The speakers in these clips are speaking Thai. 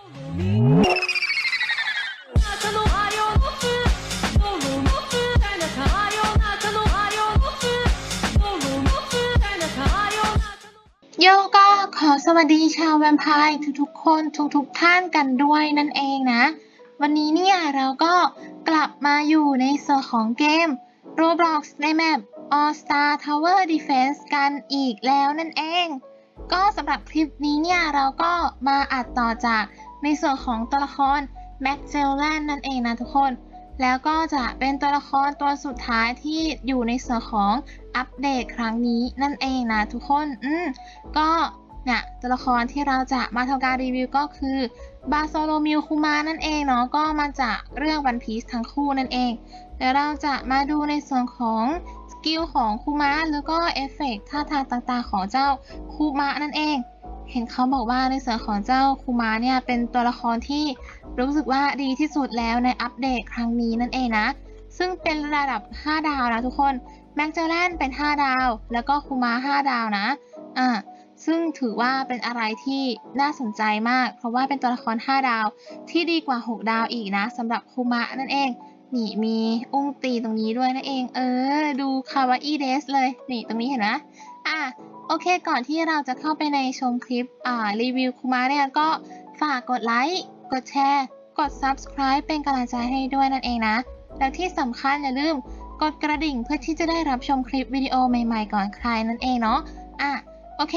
โยก็ขอสวัสดีชาวแวมไพร์ทุกๆคนทุกๆท่านกันด้วยนั่นเองนะ วันนี้เนี่ยเราก็กลับมาอยู่ในส่วนของเกม Roblox ในแมป All Star Tower Defense กันอีกแล้วนั่นเอง ก็สำหรับคลิปนี้เนี่ยเราก็มาอัดต่อจาก ในส่วนของตัวละคร Max j e l l a n นั่นเองนะทุกคน แล้วก็จะเป็นตัวละครตัวสุดท้ายที่อยู่ในส่วนของอัปเดตครั้งนี้นั่นเองนะทุกคน อืมก็เนี่ยตัวละครที่เราจะมาทำการรีวิวก็คือบาโซโลมิวคุมานั่นเองเนาะก็มาจากเรื่องวันพีซทั้งคู่นั่นเองเดี๋ยวเราจะมาดูในส่วนของสกิลของคุมะแล้วก็เอฟเฟกต์ท่าทางต่างๆ ของเจ้าคุมะนั่นเอง เห็นเขาบอกว่าในส่วนของเจ้าคุมะเนี่ยเป็นตัวละครที่รู้สึกว่าดีที่สุดแล้วในอัปเดตครั้งนี้นั่นเองนะ ซึ่งเป็นระดับ 5 ดาวนะทุกคนแม็กเจอแลนเป็น 5 ดาว แล้วก็คุมะ5ดาวนะอ่าซึ่งถือว่าเป็นอะไรที่น่าสนใจมาก เพราะว่าเป็นตัวละคร 5 ดาวที่ดีกว่า 6 ดาวอีกนะสำหรับคุมะนั่นเองนี่มีอุ้งตีตรงนี้ด้วยนั่นเอง เออ ดูคาวาอิเดสเลย นี่ตรงนี้เห็นไหมอะ โอเค ก่อนที่เราจะเข้าไปในชมคลิปอ่ารีวิวคุมะเนี่ยก็ฝากกดไลค์ กดแชร์ กด subscribe เป็นกำลังใจให้ด้วยนั่นเองนะ แล้วที่สำคัญอย่าลืมกดกระดิ่งเพื่อที่จะได้รับชมคลิปวิดีโอใหม่ๆก่อนใครนั่นเองเนาะ อะ โอเค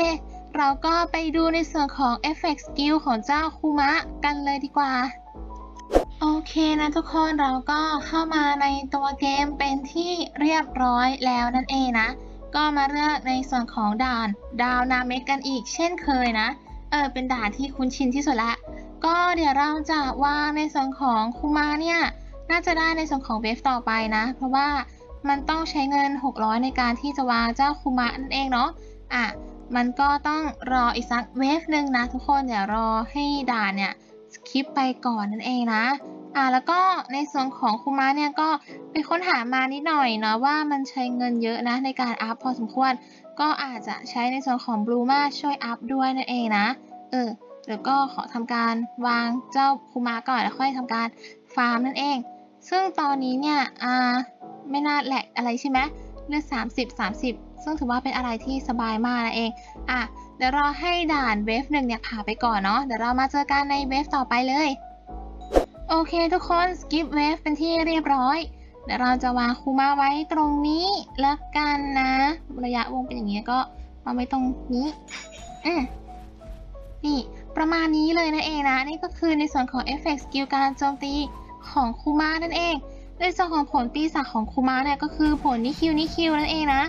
เราก็ไปดูในส่วนของ Effect Skill ของเจ้าคุมะกันเลยดีกว่า โอเคนะทุกคนเราก็เข้ามาในตัวเกมเป็นที่เรียบร้อยแล้วนั่นเองนะ ก็มาเลือกในส่วนของด่านดาวนาเมกกันอีกเช่นเคยนะ เออเป็นด่านที่คุ้นชินที่สุดละ ก็เดี๋ยวเราจะวางในส่วนของคุมาเนี่ย น่าจะได้ในส่วนของเวฟต่อไปนะ เพราะว่ามันต้องใช้เงิน 600 ในการที่จะวางเจ้าคุมะนั่นเองเนาะ อะ มันก็ต้องรออีกสักเวฟหนึ่งนะทุกคนเดี๋ยวรอให้ด่านเนี่ยสคิปไปก่อนนั่นเองนะ อะแล้วก็ในส่วนของคุมะเนี่ยก็ไปค้นหามานิดหน่อยเนาะว่ามันใช้เงินเยอะนะในการอัพพอสมควร ก็อาจจะใช้ในส่วนของบลูมาช่วยอัพด้วยนั่นเองนะ เออเดี๋ยวก็ขอทำการวางเจ้าคุมะก่อนแล้วค่อยทำการฟาร์มนั่นเอง ซึ่งตอนนี้เนี่ยอ่าไม่น่าแหลกอะไรใช่ไหมเลือด30 30 ซึ่งถือว่าเป็นอะไรที่สบายมากนั่นเองอะเดี๋ยวรอให้ด่านเวฟหนึ่งเนี่ยผ่านไปก่อนเนาะเดี๋ยวเรามาเจอกันในเวฟต่อไปเลย โอเคทุกคนสกิปเวฟเป็นที่เรียบร้อย เดี๋ยวเราจะวางคูมาไว้ตรงนี้แล้วกันนะ ระยะวงเป็นอย่างนี้ยก็วางไว้ตรงนี้ อืมนี่ ประมาณนี้เลยนั่นเองนะ นี่ก็คือในส่วนของเอฟเฟกต์สกิลการโจมตีของคูมานั่นเอง ในส่วนของผลปีศาจของคูมาเนี่ยก็คือผลนิคิวนิคิวนั่นเองนะ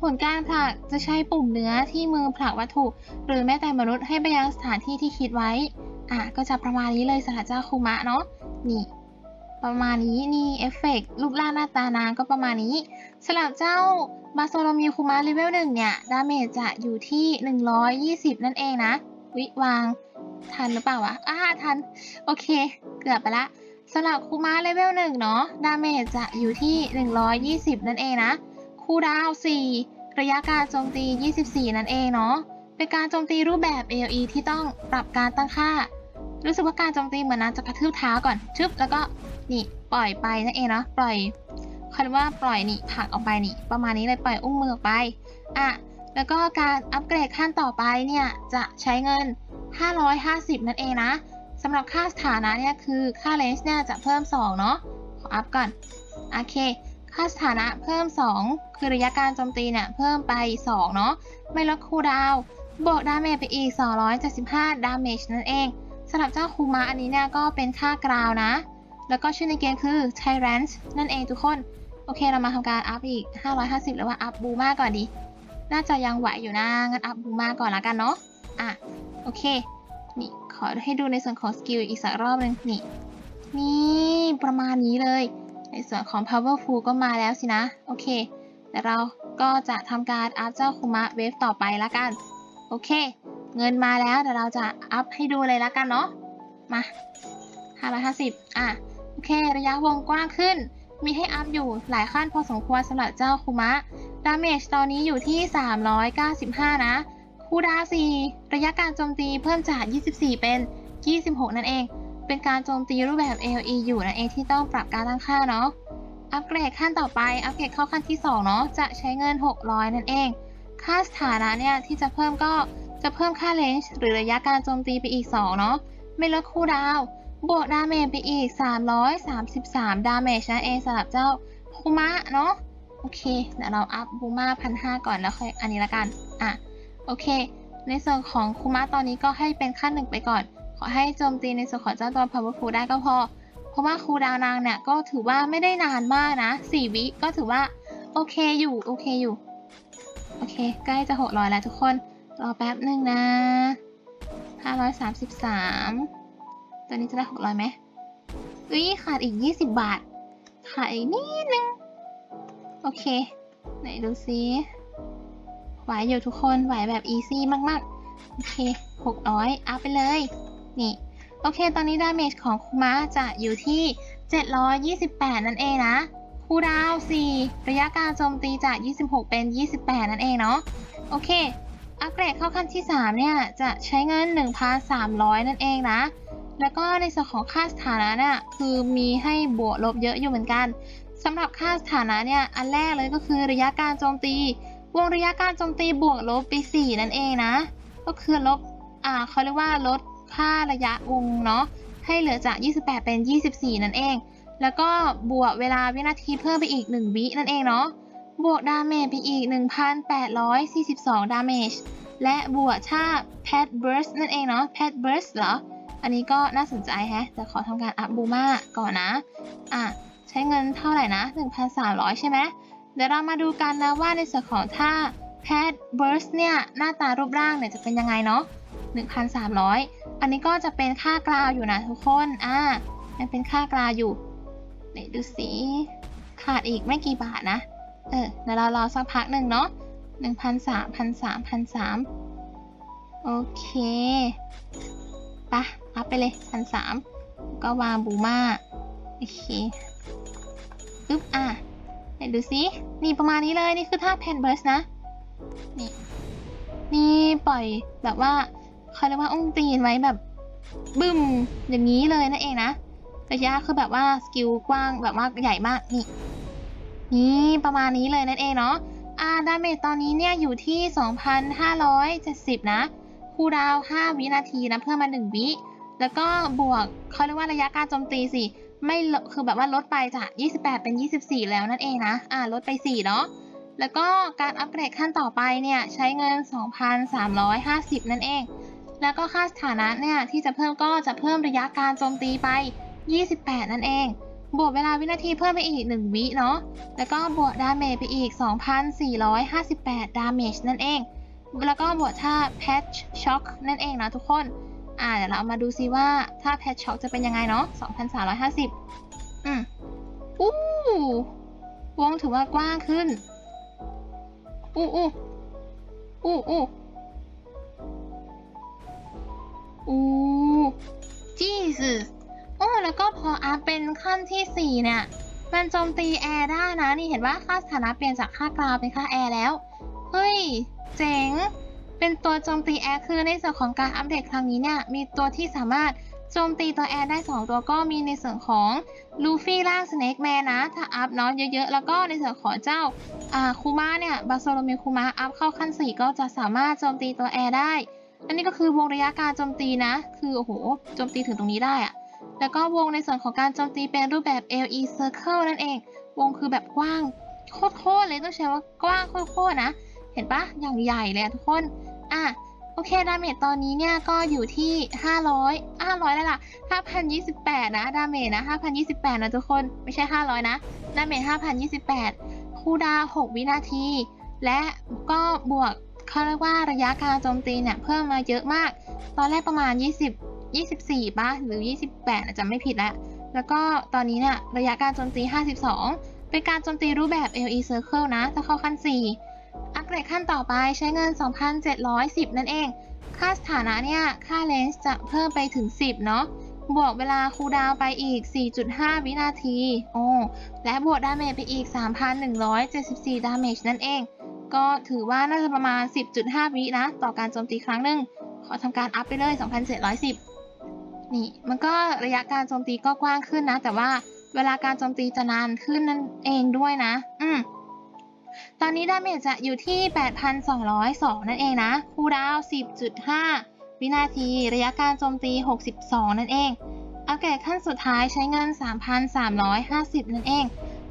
ผลการผลักจะใช้ปุ่มเนื้อที่มือผลักวัตถุ หรือแม้แต่มนุษย์ให้ไปยังสถานที่ที่คิดไว้ อะก็จะประมาณนี้เลยสำหรับเจ้าคูมะเนาะ นี่ ประมาณนี้นี่เอฟเฟกต์รูปร่างหน้าตานางก็ประมาณนี้สำหรับเจ้าบาโซโลมิวคูมะเลเวลหนึ่งเนี่ย ดาเมจจะอยู่ที่ 120 นั่นเองนะ วิวาง ทันหรือเปล่าวะอ่าทัน โอเค เกือบไปละสำหรับคูมะเลเวลหนึ่งเนาะ ดาเมจจะอยู่ที่ 120 นั่นเองนะ คูดาว 4 ระยะการโจมตี 24 นั่นเองเนาะ เป็นการโจมตีรูปแบบ AOE ที่ต้องปรับการตั้งค่า รู้สึกว่าการโจมตีเหมือนนะจะกระทืบเท้าก่อนชึบแล้วก็นี่ปล่อยไปนั่นเองเนาะปล่อยคำว่าปล่อยนี่ผลักออกไปนี่ ประมาณนี้เลยปล่อยอุ้งมือออกไปอะแล้วก็การอัปเกรดขั้นต่อไปเนี่ยจะใช้เงิน 550 นั่นเองนะสำหรับค่าสถานะเนี่ยคือค่าเลนส์เนี่ยจะเพิ่ม 2 เนาะขออัพก่อนโอเค ค่าสถานะเพิ่ม 2 คือระยะการโจมตีเนี่ยเพิ่มไป 2 เนาะไม่ลดคูลดาวน์บวกดาเมจไปอีก 275 ดาเมจนั่นเอง สำหรับเจ้าคูมาอันนี้เนี่ยก็เป็นค่ากราวนะ แล้วก็ชื่อในเกมคือ Tyrant นั่นเองทุกคน โอเคเรามาทำการอัพอีก 550 หรือว่าอัพบูมาก่อนดี น่าจะยังไหวอยู่นะ งั้นอัพบูมาก่อนละกันเนาะ อะ โอเค นี่ขอให้ดูในส่วนของสกิลอีกสักรอบหนึงนี่ นี่ประมาณนี้เลย ในส่วนของ powerful ก็มาแล้วสินะ โอเคเดี๋ยวเราก็จะทำการอัพเจ้าคุมะเวฟต่อไปละกัน โอเค เงินมาแล้วเดี๋ยวเราจะอัพให้ดูเลยละกันเนาะ มา550อะ โอเค ระยะวงกว้างขึ้น มีให้อัพอยู่หลายขั้นพอสมควรสำหรับเจ้าคุมะ ดาเมจตอนนี้อยู่ที่ 395 นะ คูดาวน์4ระยะการโจมตีเพิ่มจาก 24 เป็น 26 นั่นเอง เป็นการโจมตีรูปแบบ AOE อยู่นั่นเองที่ต้องปรับการตั้งค่าเนาะ อัปเกรดขั้นต่อไป อัปเกรดเข้าขั้นที่ 2 เนาะ จะใช้เงิน 600 นั่นเอง ค่าสถานะเนี่ยที่จะเพิ่มก็ จะเพิ่มค่าเลนจ์หรือระยะการโจมตีไปอีก 2 เนาะ ไม่ลดคูลดาว บวกดาเมจไปอีก 333 ดาเมจนั่นเองสำหรับเจ้าคูมะเนาะ โอเค เดี๋ยวเราอัพบูมาพันห้าก่อนแล้วค่อยอันนี้ละกัน อะ โอเค ในส่วนของคูมะตอนนี้ก็ให้เป็นขั้นหนึ่งไปก่อน ขอให้โจมตีในส่วนของเจ้าตัว powerful ได้ก็พอ เพราะว่าคูดาวน์นางเนี่ยก็ถือว่าไม่ได้นานมากนะสี่วิก็ถือว่าโอเคอยู่ โอเคอยู่ โอเค ใกล้จะหกร้อยแล้วทุกคน รอแป๊บหนึ่งนะห้าร้อยสามสิบสามตัวนี้จะได้หกร้อยไหมอุ้ยขาดอีกยี่สิบบาท ขาดอีกนิดนึง โอเค ไหนดูซิไหวอยู่ทุกคนไหวแบบอีซี่มากๆ โอเคหกร้อยอัพไปเลย นี่ โอเค ตอนนี้ดาเมจของคุมะจะอยู่ที่ 728 นั่นเองนะคูดาว 4 ระยะการโจมตีจาก 26 เป็น 28 นั่นเองเนาะ โอเค อัปเกรดเข้าขั้นที่ 3 เนี่ย จะใช้เงิน 1,300 นั่นเองนะ แล้วก็ในส่วนของค่าสถานะเนี่ยคือมีให้บวกลบเยอะอยู่เหมือนกันสำหรับค่าสถานะเนี่ยอันแรกเลยก็คือระยะการโจมตี วงระยะการโจมตีบวกลบไป4นั่นเองนะ ก็คือลบอ่าเขาเรียกว่าลดค่าระยะวงเนาะให้เหลือจาก 28 เป็น 24 นั่นเอง แล้วก็บวกเวลาวินาทีเพิ่มไปอีก 1 วินั่นเองเนาะ บวกดาเมจไปอีก 1,842 ดาเมจ และบวกท่า Pet Burst นั่นเองเนาะ Pet Burst เหรอ อันนี้ก็น่าสนใจแฮะ แต่ขอทำการอัพบูมาก่อนนะ อะ ใช้เงินเท่าไหร่นะ 1,300 ใช่ไหม เดี๋ยวเรามาดูกันนะว่าในส่วนของท่า Pet Burst เนี่ย หน้าตารูปร่างเนี่ยจะเป็นยังไงเนาะ 1,300 อันนี้ก็จะเป็นค่ากราวอยู่นะทุกคน อ่ายังเป็นค่ากราวอยู่ไหนดูสิขาดอีกไม่กี่บาทนะ เออเดี๋ยวเรารอสักพักหนึ่งเนาะหนึ่งพันสามพันสามพันสามโอเคปะอัพไปเลยพันสามก็วางบูมาโอเคปึ๊บอะไหนดูสินี่ประมาณนี้เลย นี่คือท่าแพนเบิร์สนะ นี่ นี่ปล่อยแบบว่าเขาเรียกว่าอุ้งตีนไว้แบบบึ้มอย่างนี้เลยนั่นเองนะระยะคือแบบว่าสกิลกว้างแบบว่าใหญ่มากนี่ นี่ประมาณนี้เลยนั่นเองเนาะอ่าดาเมจตอนนี้เนี่ยอยู่ที่ 2,570 นะ คูดาว 5 วินาทีนะเพิ่มมา 1 วิ แล้วก็บวกเขาเรียกว่าระยะการโจมตีสิ ไม่คือแบบว่าลดไปจาก 28 เป็น 24 แล้วนั่นเองนะ อ่าลดไป 4 เนาะ แล้วก็การอัปเกรดขั้นต่อไปเนี่ยใช้เงิน 2,350 นั่นเอง แล้วก็ค่าสถานะเนี่ยที่จะเพิ่มก็จะเพิ่มระยะการโจมตีไป 28 นั่นเอง บวกเวลาวินาทีเพิ่มไปอีก 1 วิเนาะ แล้วก็บวกดาเมจไปอีก 2,458 ดาเมจนั่นเอง แล้วก็บวกท่า Patch Shock นั่นเองนะทุกคน อ่าเดี๋ยวเรามาดูซิว่าถ้า Patch Shock จะเป็นยังไงเนาะ 2,350 อืมอู้วงถือว่ากว้างขึ้น อู้อู้อู้อู้อู้จีสโอ้ แล้วก็พออัพเป็นขั้นที่ 4 เนี่ย มันโจมตีแอร์ได้นะ นี่เห็นว่าค่าสถานะเปลี่ยนจากค่ากราวเป็นค่าแอร์แล้ว เฮ้ย เจ๋ง เป็นตัวโจมตีแอร์คือในส่วนของการอัปเดตครั้งนี้เนี่ย มีตัวที่สามารถโจมตีตัวแอร์ได้ 2 ตัวก็มีในส่วนของลูฟี่ร่างสเนกแมนนะ ถ้าอัพเนาะเยอะๆ แล้วก็ในส่วนของเจ้าอ่าคูมาเนี่ยบาโซโลเมคูมาอัพเข้าขั้น 4 ก็จะสามารถโจมตีตัวแอร์ได้ อันนี้ก็คือวงระยะการโจมตีนะ คือโอ้โหโจมตีถึงตรงนี้ได้อะ แล้วก็วงในส่วนของการโจมตีเป็นรูปแบบ LE Circle นั่นเอง วงคือแบบกว้างโคตรๆเลยต้องใช้ว่ากว้างโคตรๆนะ เห็นปะอย่างใหญ่เลยทุกคน อะโอเคดาเมจตอนนี้เนี่ยก็อยู่ที่ 500 500แล้วล่ะ 5,028 นะดาเมจนะ5,028 นะทุกคนไม่ใช่ 500 นะดาเมจ5,028 คูดาวน์6วินาที และก็บวกเขาเรียกว่าระยะการโจมตีเนี่ยเพิ่มมาเยอะมาก ตอนแรกประมาณ 20 24ป่ะหรือ 28อาจจะไม่ผิดแล้วแล้วก็ตอนนี้เนี่ยระยะการโจมตี 52 เป็นการโจมตีรูปแบบ LE Circle นะ จะเข้าขั้น 4 อัปเกรดขั้นต่อไปใช้เงิน 2,710 นั่นเอง ค่าสถานะเนี่ย ค่าเลนส์จะเพิ่มไปถึง 10 เนาะบวกเวลาคูดาวไปอีก 4.5 วินาที โอ้ และบวกดาเมจไปอีก 3,174 ดาเมจนั่นเอง ก็ถือว่าน่าจะประมาณ 10.5 วินะ ต่อการโจมตีครั้งหนึ่ง ขอทำการอัพไปเลย 2,710 นี่มันก็ระยะการโจมตีก็กว้างขึ้นนะ แต่ว่าเวลาการโจมตีจะนานขึ้นนั่นเองด้วยนะ อืมตอนนี้ดาเมจจะอยู่ที่ 8,202 นั่นเองนะคูดาว 10.5 วินาที ระยะการโจมตี 62 นั่นเองอัปเกรดขั้นสุดท้ายใช้เงิน 3,350 นั่นเอง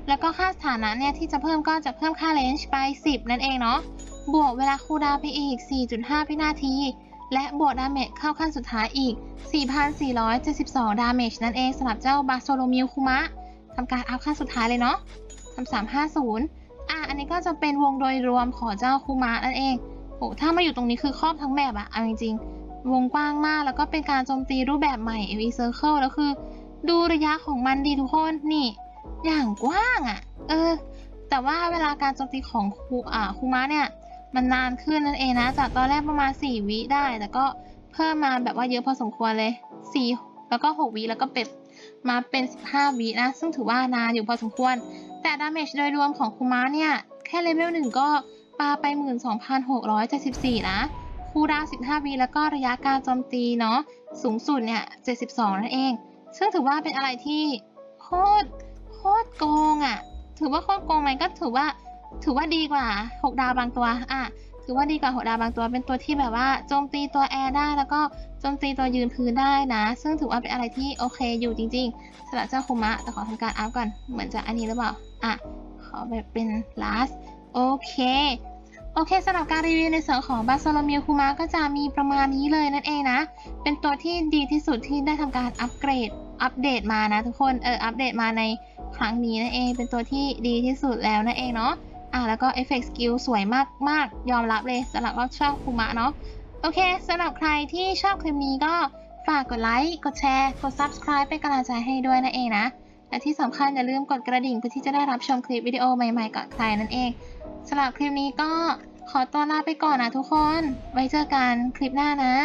แล้วก็ค่าสถานะเนี่ยที่จะเพิ่มก็จะเพิ่มค่าเลนจ์ไป 10 นั่นเองเนาะ บวกเวลาคูดาวไปอีก 4.5 วินาที และบวกดาเมจเข้าขั้นสุดท้ายอีก 4,472 ดาเมจนั่นเองสำหรับเจ้าบาโซโลมิวคุมะทำการอัพขั้นสุดท้ายเลยเนาะทำ350อะอันนี้ก็จะเป็นวงโดยรวมของเจ้าคุมะนั่นเองโหถ้ามาอยู่ตรงนี้คือครอบทั้งแบบอะเอาจริงๆ วงกว้างมากแล้วก็เป็นการโจมตีรูปแบบใหม่ AV Circle แล้วคือ ดูระยะของมันดีทุกคนนี่ อย่างกว้างอะเออ แต่ว่าเวลาการโจมตีของคูอ่าคุมะเนี่ย มันนานขึ้นนั่นเองนะ จากตอนแรกประมาณ 4 วิได้ แต่ก็เพิ่มมาแบบว่าเยอะพอสมควรเลย 4 แล้วก็ 6 วิแล้วก็เป็ดมาเป็น 15 วินะ ซึ่งถือว่านานอยู่พอสมควร แต่ดาเมจโดยรวมของคุมะเนี่ย แค่เลเวลหนึ่งก็ปาไป 12,674 นะคูดาว 15 วิแล้วก็ระยะการโจมตีเนาะสูงสุดเนี่ย 72 นั่นเอง ซึ่งถือว่าเป็นอะไรที่โคตรโคตรโกงอะ่ะ ถือว่าโคตรโกงไหมก็ถือว่า ถือว่าดีกว่า 6 ดาวบางตัว อะ ถือว่าดีกว่า 6 ดาวบางตัว เป็นตัวที่แบบว่าโจมตีตัวแอร์ได้ แล้วก็โจมตีตัวยืนพื้นได้นะ ซึ่งถือว่าเป็นอะไรที่โอเคอยู่จริงๆสำหรับเจ้าคุมะ แต่ขอทำการอัพก่อน เหมือนจะอันนี้หรือเปล่า อะ ขอแบบเป็น last โอเค โอเคสำหรับการรีวิวในส่วนของบาโซโลเมิวคุมะก็จะมีประมาณนี้เลยนั่นเองนะ เป็นตัวที่ดีที่สุดที่ได้ทำการอัปเกรด อัปเดตมานะทุกคน เออ อัปเดตมาในครั้งนี้นั่นเอง เป็นตัวที่ดีที่สุดแล้วนั่นเองเนาะ อะแล้วก็เอฟเฟกต์สกิลสวยมากมากๆ ยอมรับเลยสำหรับว่าชอบคุมะเนาะโอเคสำหรับใครที่ชอบคลิปนี้ก็ฝากกดไลค์ กดแชร์ กด subscribe เป็นกำลังใจให้ด้วยนั่นเองนะ และที่สำคัญอย่าลืมกดกระดิ่งเพื่อที่จะได้รับชมคลิปวิดีโอใหม่ๆก่อนใครนั่นเองสำหรับคลิปนี้ก็ขอตัวลาไปก่อนนะทุกคน ไว้เจอกันคลิปหน้านะ